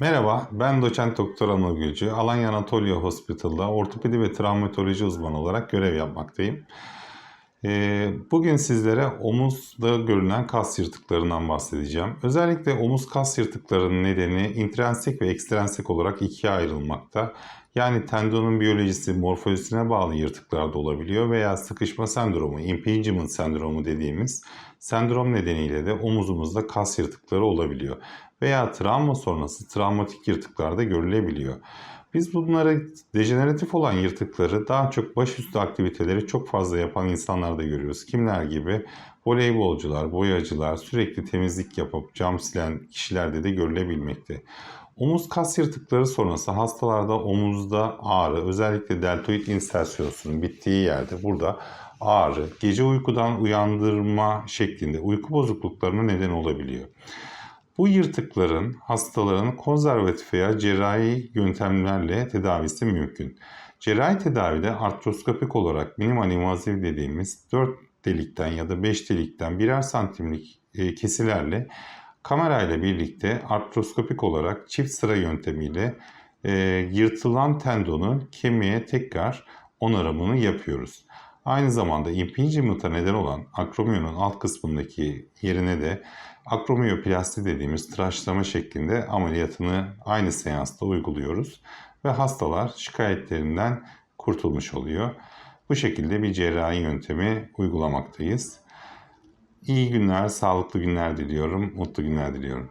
Merhaba, ben doçent doktor Anıl Gülcü. Alanya Anatolia Hospital'da ortopedi ve travmatoloji uzmanı olarak görev yapmaktayım. Ee, Bugün sizlere omuzda görülen kas yırtıklarından bahsedeceğim. Özellikle omuz kas yırtıklarının nedeni intrinsik ve ekstrinsik olarak ikiye ayrılmakta. Yani tendonun biyolojisi, morfolojisine bağlı yırtıklar da olabiliyor veya sıkışma sendromu, impingement sendromu dediğimiz sendrom nedeniyle de omuzumuzda kas yırtıkları olabiliyor. Veya travma sonrası travmatik yırtıklar da görülebiliyor. Biz bunları dejeneratif olan yırtıkları daha çok başüstü aktiviteleri çok fazla yapan insanlarda görüyoruz. Kimler gibi? Voleybolcular, boyacılar, sürekli temizlik yapıp cam silen kişilerde de görülebilmekte. Omuz kas yırtıkları sonrası hastalarda omuzda ağrı, özellikle deltoid insersiyosunun bittiği yerde burada ağrı, gece uykudan uyandırma şeklinde uyku bozukluklarına neden olabiliyor. Bu yırtıkların hastaların konservatif veya cerrahi yöntemlerle tedavisi mümkün. Cerrahi tedavide artroskopik olarak minimal invaziv dediğimiz 4 delikten ya da 5 delikten birer santimlik e, kesilerle kamerayla birlikte artroskopik olarak çift sıra yöntemiyle e, yırtılan tendonu kemiğe tekrar onarımını yapıyoruz. Aynı zamanda impingement'a neden olan akromiyonun alt kısmındaki yerine de akromiyoplasti dediğimiz tıraşlama şeklinde ameliyatını aynı seansta uyguluyoruz ve hastalar şikayetlerinden kurtulmuş oluyor. Bu şekilde bir cerrahi yöntemi uygulamaktayız. İyi günler, sağlıklı günler diliyorum, mutlu günler diliyorum.